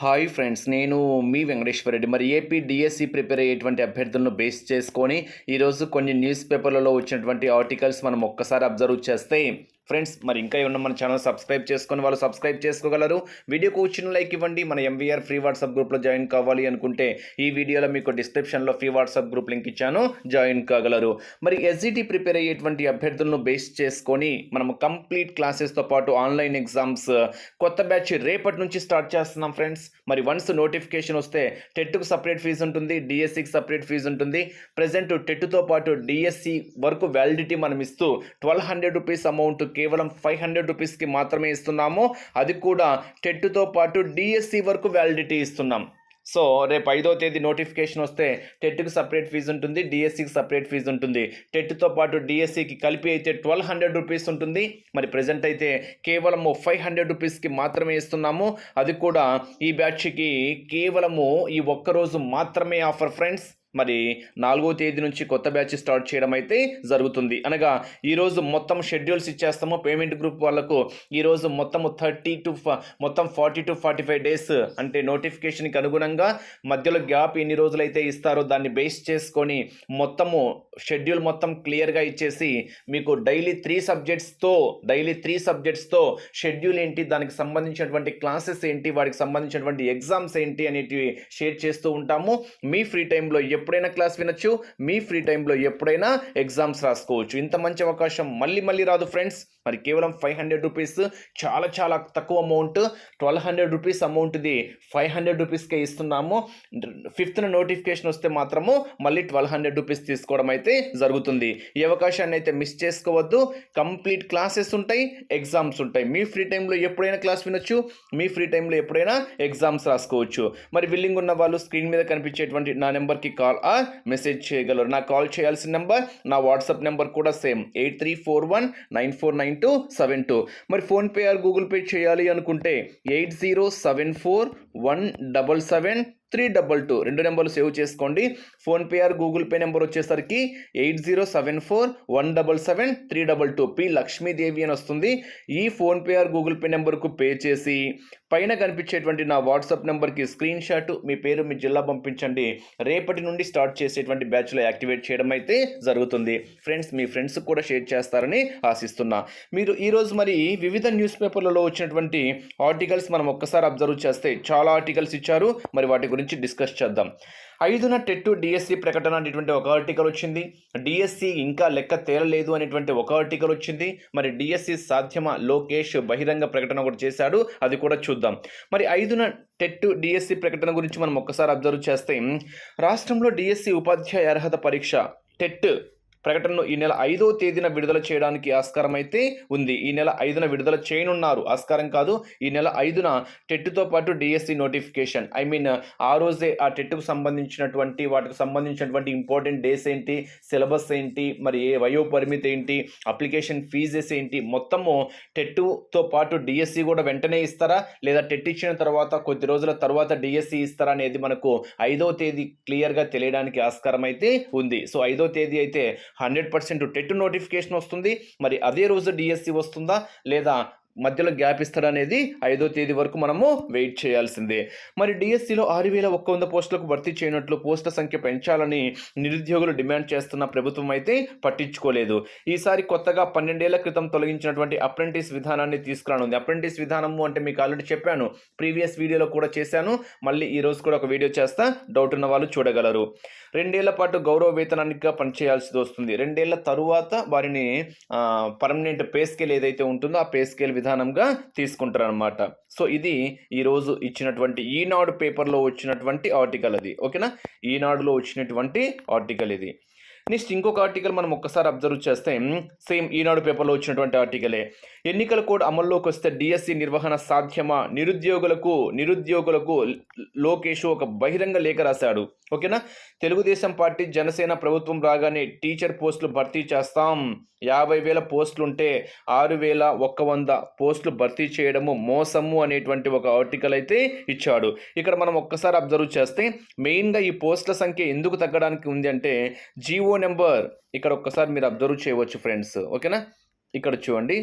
Hi friends నేను మీ వెంకటేశ్వర రెడ్డి. మరి AP DSC prepare అయ్యేటువంటి అభ్యర్థులను బేస్ చేసుకొని ఈరోజు కొన్ని న్యూస్ పేపర్లలో వచ్చినటువంటి ఆర్టికల్స్ మనం ఒక్కసారి అబ్జర్వ్ చేస్తే ఫ్రెండ్స్ మరి ఇంకా ఏమన్నా మన ఛానల్ సబ్స్క్రైబ్ చేసుకొని వాళ్ళు సబ్స్క్రైబ్ చేసుకోగలరు. వీడియోకు వచ్చిన లైక్ ఇవ్వండి. మన ఎంవీఆర్ ఫ్రీ వాట్సాప్ గ్రూప్లో జాయిన్ కావాలి అనుకుంటే ఈ వీడియోలో మీకు డిస్క్రిప్షన్లో ఫ్రీ వాట్సాప్ గ్రూప్ లింక్ ఇచ్చాను. జాయిన్ కాగలరు. మరి ఎస్జిటి ప్రిపేర్ అయ్యేటువంటి అభ్యర్థులను బేస్ చేసుకొని మనం కంప్లీట్ క్లాసెస్తో పాటు ఆన్లైన్ ఎగ్జామ్స్ కొత్త బ్యాచ్ రేపటి నుంచి స్టార్ట్ చేస్తున్నాం ఫ్రెండ్స్ మరి వన్స్ నోటిఫికేషన్ వస్తే టెట్కు సపరేట్ ఫీజు ఉంటుంది డిఎస్సికి సపరేట్ ఫీజు ఉంటుంది. ప్రజెంట్ టెట్తో పాటు డిఎస్సి వరకు వ్యాలిడిటీ మనం ఇస్తూ ట్వెల్వ్ హండ్రెడ్ రూపీస్ అమౌంట్ కేవలం ఫైవ్ హండ్రెడ్ రూపీస్కి మాత్రమే ఇస్తున్నాము. అది కూడా టెట్తో పాటు డిఎస్సి వరకు వ్యాలిడిటీ ఇస్తున్నాం. సో రేపు ఐదో తేదీ నోటిఫికేషన్ వస్తే టెట్కి సపరేట్ ఫీజు ఉంటుంది డిఎస్సికి సపరేట్ ఫీజు ఉంటుంది. టెట్తో పాటు డిఎస్సికి కలిపి అయితే ట్వెల్వ్ హండ్రెడ్ రూపీస్ ఉంటుంది. మరి ప్రజెంట్ అయితే కేవలము ఫైవ్ హండ్రెడ్ రూపీస్కి మాత్రమే ఇస్తున్నాము. అది కూడా ఈ బ్యాచ్కి కేవలము ఈ ఒక్కరోజు మాత్రమే ఆఫర్ ఫ్రెండ్స్. మరి నాలుగో తేదీ నుంచి కొత్త బ్యాచ్ స్టార్ట్ చేయడం అయితే జరుగుతుంది. అనగా ఈరోజు మొత్తం షెడ్యూల్స్ ఇచ్చేస్తాము. పేమెంట్ గ్రూప్ వాళ్ళకు ఈరోజు మొత్తం థర్టీ టు మొత్తం forty two forty five days అంటే నోటిఫికేషన్కి అనుగుణంగా మధ్యలో గ్యాప్ ఎన్ని రోజులైతే ఇస్తారో దాన్ని బేస్ చేసుకొని మొత్తము షెడ్యూల్ మొత్తం క్లియర్గా ఇచ్చేసి మీకు డైలీ త్రీ సబ్జెక్ట్స్తో డైలీ త్రీ సబ్జెక్ట్స్తో షెడ్యూల్ ఏంటి దానికి సంబంధించినటువంటి క్లాసెస్ ఏంటి వాటికి సంబంధించినటువంటి ఎగ్జామ్స్ ఏంటి అనేటివి షేర్ చేస్తూ ఉంటాము. మీ ఫ్రీ టైంలో ఎప్పుడైనా క్లాస్ వినొచ్చు. మీ ఫ్రీ టైంలో ఎప్పుడైనా ఎగ్జామ్స్ రాసుకోవచ్చు. ఇంత మంచి అవకాశం మళ్ళీ మళ్ళీ రాదు ఫ్రెండ్స్. మరి కేవలం ఫైవ్ హండ్రెడ్ రూపీస్ చాలా చాలా తక్కువ అమౌంట్. ట్వెల్వ్ హండ్రెడ్ రూపీస్ అమౌంట్ది ఫైవ్ హండ్రెడ్ రూపీస్కే ఇస్తున్నాము. ఫిఫ్త్న నోటిఫికేషన్ వస్తే మాత్రము మళ్ళీ ట్వెల్వ్ హండ్రెడ్ రూపీస్ తీసుకోవడం అయితే జరుగుతుంది. ఈ అవకాశాన్ని అయితే మిస్ చేసుకోవద్దు. కంప్లీట్ క్లాసెస్ ఉంటాయి ఎగ్జామ్స్ ఉంటాయి. మీ ఫ్రీ టైంలో ఎప్పుడైనా క్లాస్ వినొచ్చు. మీ ఫ్రీ టైంలో ఎప్పుడైనా ఎగ్జామ్స్ రాసుకోవచ్చు. మరి విల్లింగ్ ఉన్న వాళ్ళు స్క్రీన్ మీద కనిపించేటువంటి నా నెంబర్కి కాల్ ఆర్ మెసేజ్ చేయగలరు. నాకు కాల్ చేయాల్సిన నెంబర్ నా వాట్సాప్ నెంబర్ కూడా same. Eight three four one nine four nine two seven two. మరి ఫోన్పే ఆర్ గూగుల్ పే చేయాలి అనుకుంటే eight zero seven four one double seven three double two. రెండు నెంబర్లు సేవ్ చేసుకోండి. PhonePe or Google pay number వచ్చేసరికి eight zero seven four one double seven three double two. P Lakshmidevi అని వస్తుంది. ఈ PhonePe or Google pay నెంబర్కు pay చేసి పైన కనిపించేటువంటి నా వాట్సాప్ నెంబర్కి స్క్రీన్ షాట్ మీ పేరు మీ జిల్లా పంపించండి. రేపటి నుండి స్టార్ట్ చేసేటువంటి బ్యాచ్లో యాక్టివేట్ చేయడం అయితే జరుగుతుంది. ఫ్రెండ్స్ మీ ఫ్రెండ్స్ కూడా షేర్ చేస్తారని ఆశిస్తున్నా. మీరు ఈరోజు మరి వివిధ న్యూస్ పేపర్లలో వచ్చినటువంటి ఆర్టికల్స్ మనం ఒక్కసారి అబ్జర్వ్ చేస్తే చాలా ఆర్టికల్స్ ఇచ్చారు. మరి వాటి గురించి డిస్కస్ చేద్దాం. ఐదున టెట్టు డిఎస్సి ప్రకటన అనేటువంటి ఒక ఆర్టికల్ వచ్చింది. డిఎస్సి ఇంకా లెక్క తేలలేదు అనేటువంటి ఒక ఆర్టికల్ వచ్చింది. మరి డిఎస్సి సాధ్యమా? లోకేష్ బహిరంగ ప్రకటన ఒకటి చేశాడు. అది కూడా చూద్దాం. మరి ఐదున టెట్ డిఎస్సి ప్రకటన గురించి మనం ఒక్కసారి అబ్జర్వ్ చేస్తే రాష్ట్రంలో డిఎస్సి ఉపాధ్యాయ అర్హత పరీక్ష టెట్ ప్రకటనను ఈ నెల ఐదో తేదీన విడుదల చేయడానికి ఆస్కారం అయితే ఉంది. ఈ నెల ఐదున విడుదల చేయనున్నారు. ఆస్కారం కాదు ఈ నెల ఐదున టెట్తో పాటు డిఎస్సి నోటిఫికేషన్. ఐ మీన్ ఆ రోజే ఆ టెట్కు సంబంధించినటువంటి వాటికి సంబంధించినటువంటి ఇంపార్టెంట్ డేస్ ఏంటి సిలబస్ ఏంటి మరి ఏ వయో పరిమితి ఏంటి అప్లికేషన్ ఫీజెస్ ఏంటి మొత్తము టెట్టుతో పాటు డిఎస్సి కూడా వెంటనే ఇస్తారా? లేదా టెట్ ఇచ్చిన తర్వాత కొద్ది రోజుల తర్వాత డిఎస్సి ఇస్తారా అనేది మనకు ఐదో తేదీ క్లియర్గా తెలియడానికి ఆస్కారం అయితే ఉంది. సో ఐదో తేదీ అయితే హండ్రెడ్ పర్సెంట్ టెట్ నోటిఫికేషన్ వస్తుంది. మరి అదే రోజు డిఎస్సి వస్తుందా? లేదా మధ్యలో గ్యాప్ ఇస్తాడనేది ఐదో తేదీ వరకు మనము వెయిట్ చేయాల్సిందే. మరి డిఎస్సిలో ఆరు వేల ఒక్క వంద పోస్టులకు భర్తీ చేయనట్లు పోస్టుల సంఖ్య పెంచాలని నిరుద్యోగులు డిమాండ్ చేస్తున్న ప్రభుత్వం అయితే పట్టించుకోలేదు. ఈసారి కొత్తగా పన్నెండేళ్ళ క్రితం తొలగించినటువంటి అప్రెంటిస్ విధానాన్ని తీసుకురానుంది. అప్రెంటిస్ విధానము అంటే మీకు ఆల్రెడీ చెప్పాను. ప్రీవియస్ వీడియోలో కూడా చేశాను. మళ్ళీ ఈ రోజు కూడా ఒక వీడియో చేస్తా. డౌట్ ఉన్న వాళ్ళు చూడగలరు. రెండేళ్ళ పాటు గౌరవ వేతనానికి పనిచేయాల్సి వస్తుంది. రెండేళ్ళ తరువాత వారిని పర్మనెంట్ పే స్కేల్ ఏదైతే ఉంటుందో ఆ పే స్కేల్ విధానంగా తీసుకుంటారనమాట సో ఇది ఈరోజు ఇచ్చినటువంటి ఈనాడు పేపర్లో వచ్చినటువంటి ఆర్టికల్ అది. ఓకేనా? ఈనాడులో వచ్చినటువంటి ఆర్టికల్ ఇది. నెక్స్ట్ ఇంకొక ఆర్టికల్ మనం ఒక్కసారి అబ్జర్వ్ చేస్తే సేమ్ ఈనాడు పేపర్లో వచ్చినటువంటి ఆర్టికలే. ఎన్నికల కోడ్ అమల్లోకి వస్తే డిఎస్సి నిర్వహణ సాధ్యమా? నిరుద్యోగులకు నిరుద్యోగులకు లోకేష్ ఒక బహిరంగ లేఖ రాశాడు. ఓకేనా? తెలుగుదేశం పార్టీ జనసేన ప్రభుత్వం రాగానే టీచర్ పోస్టులు భర్తీ చేస్తాం. యాభై వేల పోస్టులు ఉంటే ఆరు వేల ఒక్క వంద పోస్టులు భర్తీ చేయడము మోసము అనేటువంటి ఒక ఆర్టికల్ అయితే ఇచ్చాడు. ఇక్కడ మనం ఒక్కసారి అబ్జర్వ్ చేస్తే మెయిన్గా ఈ పోస్టుల సంఖ్య ఎందుకు తగ్గడానికి ఉంది అంటే జీవో నెంబర్ ఇక్కడ ఒక్కసారి మీరు అబ్జర్వ్ చేయవచ్చు ఫ్రెండ్స్. ఓకేనా? ఇక్కడ చూడండి.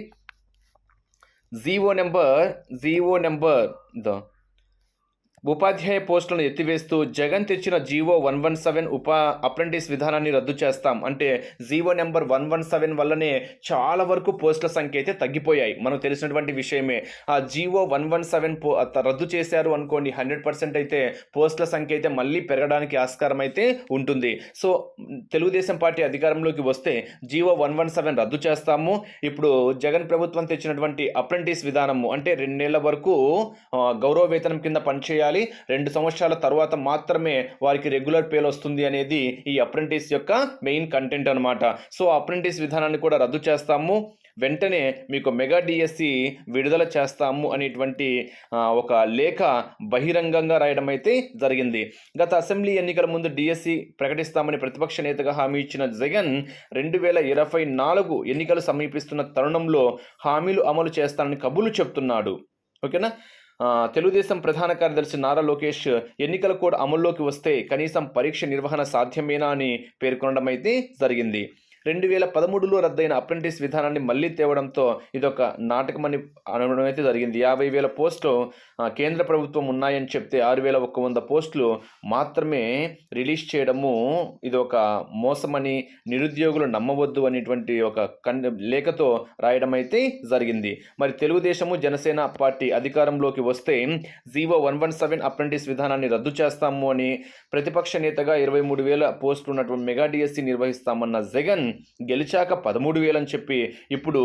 జీవో నెంబర్ జీవో నెంబర్ ద ఉపాధ్యాయ పోస్టులను ఎత్తివేస్తూ జగన్ తెచ్చిన జీవో వన్ వన్ సెవెన్ ఉపా అప్రెంటిస్ విధానాన్ని రద్దు చేస్తాం. అంటే GO number one one seven వల్లనే చాలా వరకు పోస్టుల సంఖ్య అయితే తగ్గిపోయాయి. మనకు తెలిసినటువంటి విషయమే. ఆ జీవో వన్ వన్ సెవెన్ పో రద్దు చేశారు అనుకోండి హండ్రెడ్ పర్సెంట్ అయితే పోస్టుల సంఖ్య అయితే మళ్ళీ పెరగడానికి ఆస్కారం అయితే ఉంటుంది. సో తెలుగుదేశం పార్టీ అధికారంలోకి వస్తే జీవో వన్ వన్ సెవెన్ రద్దు చేస్తాము. ఇప్పుడు జగన్ ప్రభుత్వం తెచ్చినటువంటి అప్రెంటిస్ విధానము అంటే రెండేళ్ళ వరకు గౌరవ వేతనం కింద పనిచేయాలి. రెండు సంవత్సరాల తర్వాత మాత్రమే వారికి రెగ్యులర్ పేలు వస్తుంది అనేది ఈ అప్రెంటిస్ యొక్క మెయిన్ కంటెంట్ అనమాట సో అప్రెంటిస్ విధానాన్ని కూడా రద్దు చేస్తాము. వెంటనే మీకు మెగా డిఎస్సి విడుదల చేస్తాము అనేటువంటి ఒక లేఖ బహిరంగంగా రాయడం అయితే జరిగింది. గత అసెంబ్లీ ఎన్నికల ముందు డిఎస్సి ప్రకటిస్తామని ప్రతిపక్ష నేతగా హామీ ఇచ్చిన జగన్ రెండు వేల ఇరవై నాలుగు ఎన్నికలు సమీపిస్తున్న తరుణంలో హామీలు అమలు చేస్తానని కబులు చెప్తున్నాడు. ఓకేనా? తెలుగుదేశం ప్రధాన కార్యదర్శి నారా లోకేష్ ఎన్నికల కోడ్ అమల్లోకి వస్తే కనీసం పరీక్ష నిర్వహణ సాధ్యమేనా అని పేర్కొనడం అయితే జరిగింది. రెండు వేల పదమూడులో రద్దయిన అప్రెంటిస్ విధానాన్ని మళ్ళీ తేవడంతో ఇదొక నాటకమని అనడం అయితే జరిగింది. యాభై వేల పోస్టులు కేంద్ర ప్రభుత్వం ఉన్నాయని చెప్తే ఆరు వేల ఒక్క వంద పోస్టులు మాత్రమే రిలీజ్ చేయడము ఇది ఒక మోసమని నిరుద్యోగులు నమ్మవద్దు అనేటువంటి ఒక కన్ లేఖతో రాయడం అయితే జరిగింది. మరి తెలుగుదేశము జనసేన పార్టీ అధికారంలోకి వస్తే GO one one seven apprentice విధానాన్ని రద్దు చేస్తాము అని ప్రతిపక్ష నేతగా ఇరవై మూడు వేల పోస్టులు ఉన్నటువంటి మెగా డిఎస్సి నిర్వహిస్తామన్న జగన్ గెలిచాక పదమూడు వేలని చెప్పి ఇప్పుడు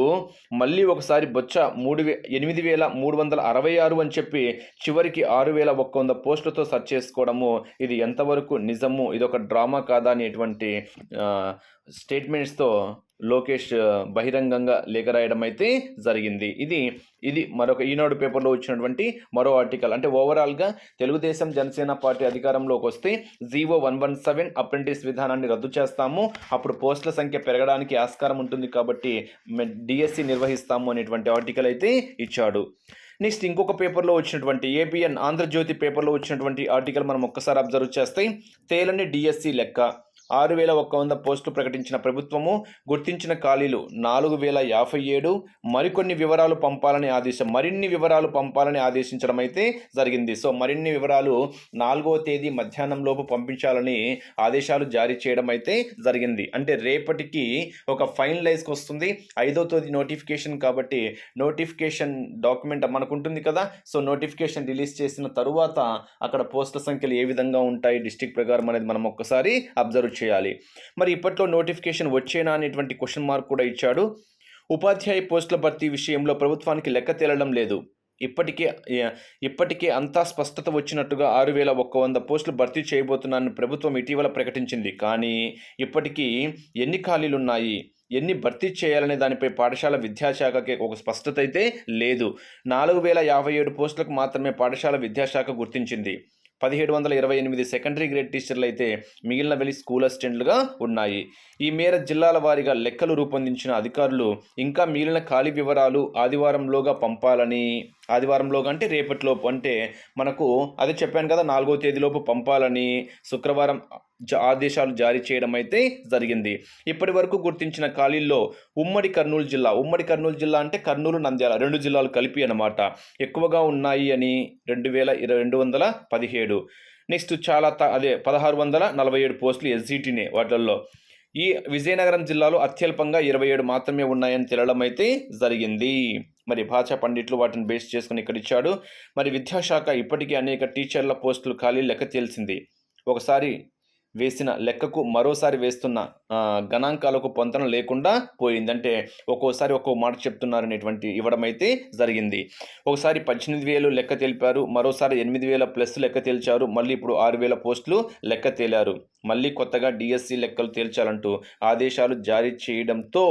మళ్ళీ ఒకసారి బొచ్చ మూడు వే ఎనిమిది వేల మూడు వందల అరవై ఆరు అని చెప్పి చివరికి ఆరు వేల ఒక్క వంద పోస్టులతో సెర్చ్ చేసుకోవడము ఇది ఎంతవరకు నిజము ఇది ఒక డ్రామా కాదా అనేటువంటి స్టేట్మెంట్స్తో లోకేష్ బహిరంగంగా లేఖ రాయడం అయితే జరిగింది. ఇది ఇది మరొక ఈనాడు పేపర్లో వచ్చినటువంటి మరో ఆర్టికల్. అంటే ఓవరాల్గా తెలుగుదేశం జనసేన పార్టీ అధికారంలోకి వస్తే GO one one seven apprentice విధానాన్ని రద్దు చేస్తాము. అప్పుడు పోస్టుల సంఖ్య పెరగడానికి ఆస్కారం ఉంటుంది కాబట్టి డిఎస్సి నిర్వహిస్తాము అనేటువంటి ఆర్టికల్ అయితే ఇచ్చాడు. నెక్స్ట్ ఇంకొక పేపర్లో వచ్చినటువంటి ఏబిఎన్ ఆంధ్రజ్యోతి పేపర్లో వచ్చినటువంటి ఆర్టికల్ మనం ఒక్కసారి అబ్జర్వ్ చేస్తే తేలని డిఎస్సి లెక్క. ఆరు వేల ఒక్క వంద పోస్టులు ప్రకటించిన ప్రభుత్వము గుర్తించిన ఖాళీలు నాలుగు వేల యాభై ఏడు. మరికొన్ని వివరాలు పంపాలని ఆదేశం మరిన్ని వివరాలు పంపాలని ఆదేశించడం అయితే జరిగింది. సో మరిన్ని వివరాలు నాలుగవ తేదీ మధ్యాహ్నం లోపు పంపించాలని ఆదేశాలు జారీ చేయడం అయితే జరిగింది. అంటే రేపటికి ఒక ఫైనలైజ్కి వస్తుంది. ఐదో తేదీ నోటిఫికేషన్ కాబట్టి నోటిఫికేషన్ డాక్యుమెంట్ మనకు ఉంటుంది కదా. సో నోటిఫికేషన్ రిలీజ్ చేసిన తరువాత అక్కడ పోస్టుల సంఖ్యలు ఏ విధంగా ఉంటాయి డిస్టిక్ ప్రకారం అనేది మనం ఒక్కసారి అబ్జర్వ్ చేయాలి. మరి ఇప్పట్లో నోటిఫికేషన్ వచ్చేనా అనేటువంటి క్వశ్చన్ మార్క్ కూడా ఇచ్చాడు. ఉపాధ్యాయ పోస్టుల భర్తీ విషయంలో ప్రభుత్వానికి లెక్క తేలడం లేదు. ఇప్పటికే ఇప్పటికే అంతా స్పష్టత వచ్చినట్టుగా ఆరు వేల ఒక్క వంద పోస్టులు భర్తీ చేయబోతున్నానని ప్రభుత్వం ఇటీవల ప్రకటించింది. కానీ ఇప్పటికీ ఎన్ని ఖాళీలు ఉన్నాయి ఎన్ని భర్తీ చేయాలనే దానిపై పాఠశాల విద్యాశాఖకి ఒక స్పష్టత అయితే లేదు. నాలుగు వేల యాభై ఏడు పోస్టులకు మాత్రమే పాఠశాల విద్యాశాఖ గుర్తించింది. పదిహేడు వందల ఇరవై ఎనిమిది సెకండరీ గ్రేడ్ టీచర్లు అయితే మిగిలిన వెళ్ళి స్కూల్ అసిస్టెంట్లుగా ఉన్నాయి. ఈ మేర జిల్లాల వారీగా లెక్కలు రూపొందించిన అధికారులు ఇంకా మిగిలిన ఖాళీ వివరాలు ఆదివారంలోగా పంపాలని ఆదివారంలోగా అంటే రేపటిలోపు అంటే మనకు అదే చెప్పాను కదా నాలుగో తేదీలోపు పంపాలని శుక్రవారం ఆదేశాలు జారీ చేయడం అయితే జరిగింది. ఇప్పటి వరకు గుర్తించిన ఖాళీల్లో ఉమ్మడి కర్నూలు జిల్లా ఉమ్మడి కర్నూలు జిల్లా అంటే కర్నూలు నంద్యాల రెండు జిల్లాలు కలిపి అన్నమాట. ఎక్కువగా ఉన్నాయి అని రెండు వేల ఇరవై రెండు వందల పదిహేడు. నెక్స్ట్ చాలా త అదే పదహారు వందల నలభై ఏడు పోస్టులు ఎస్జీటీనే వాటిల్లో. ఈ విజయనగరం జిల్లాలో అత్యల్పంగా ఇరవై ఏడు మాత్రమే ఉన్నాయని తేలడం అయితే జరిగింది. మరి భాషా పండిట్లు వాటిని బేస్ చేసుకుని ఇక్కడ ఇచ్చాడు. మరి విద్యాశాఖ ఇప్పటికీ అనేక టీచర్ల పోస్టులు ఖాళీ లెక్క తేల్చింది ఒకసారి వేసిన లెక్కకు మరోసారి వేస్తున్న గణాంకాలకు పొంతన లేకుండా పోయిందంటే ఒక్కోసారి ఒక్కో మాట చెప్తున్నారనేటువంటి ఇవ్వడం అయితే జరిగింది. ఒకసారి పద్దెనిమిది వేలు లెక్క తెలిపారు. మరోసారి ఎనిమిది వేల ప్లస్ లెక్క తేల్చారు. మళ్ళీ ఇప్పుడు ఆరు వేల పోస్టులు లెక్క తేలారు. మళ్ళీ కొత్తగా డిఎస్సి లెక్కలు తేల్చాలంటూ ఆదేశాలు జారీ చేయడంతో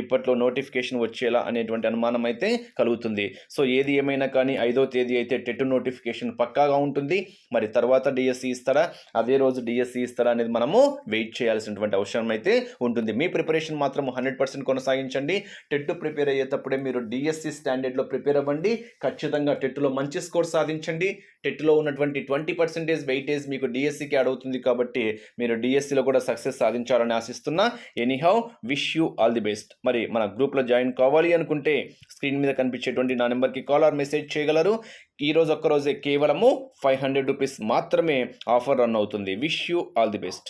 ఇప్పట్లో నోటిఫికేషన్ వచ్చేలా అనేటువంటి అనుమానం అయితే కలుగుతుంది. సో ఏది ఏమైనా కానీ ఐదో తేదీ అయితే టెట్ నోటిఫికేషన్ పక్కాగా ఉంటుంది. మరి తర్వాత డిఎస్సి ఇస్తారా? అదే రోజు డిఎస్సి ఇస్తారా అనేది మనము వెయిట్ చేయాల్సినటువంటి అవసరం అయితే ఉంటుంది. మీ ప్రిపరేషన్ మాత్రం హండ్రెడ్ పర్సెంట్ కొనసాగించండి. టెట్ ప్రిపేర్ అయ్యేటప్పుడే మీరు డిఎస్సి స్టాండర్డ్లో ప్రిపేర్ అవ్వండి. ఖచ్చితంగా టెట్లో మంచి స్కోర్ సాధించండి. టెట్లో ఉన్నటువంటి ట్వంటీ పర్సెంటేజ్ వెయిటేజ్ మీకు డిఎస్సికి అడుగుతుంది కాబట్టి మీరు డిఎస్సిలో కూడా సక్సెస్ సాధించాలని ఆశిస్తున్నా. Anyhow wish you all the best. మరి మన గ్రూప్లో జాయిన్ కావాలి అనుకుంటే స్క్రీన్ మీద కనిపించేటువంటి నా నెంబర్కి కాల్ ఆర్ మెసేజ్ చేయగలరు. ఈ రోజు ఒక్క రోజే కేవలము ఫైవ్ హండ్రెడ్ రూపీస్ మాత్రమే ఆఫర్ రన్ అవుతుంది. Wish you all the best.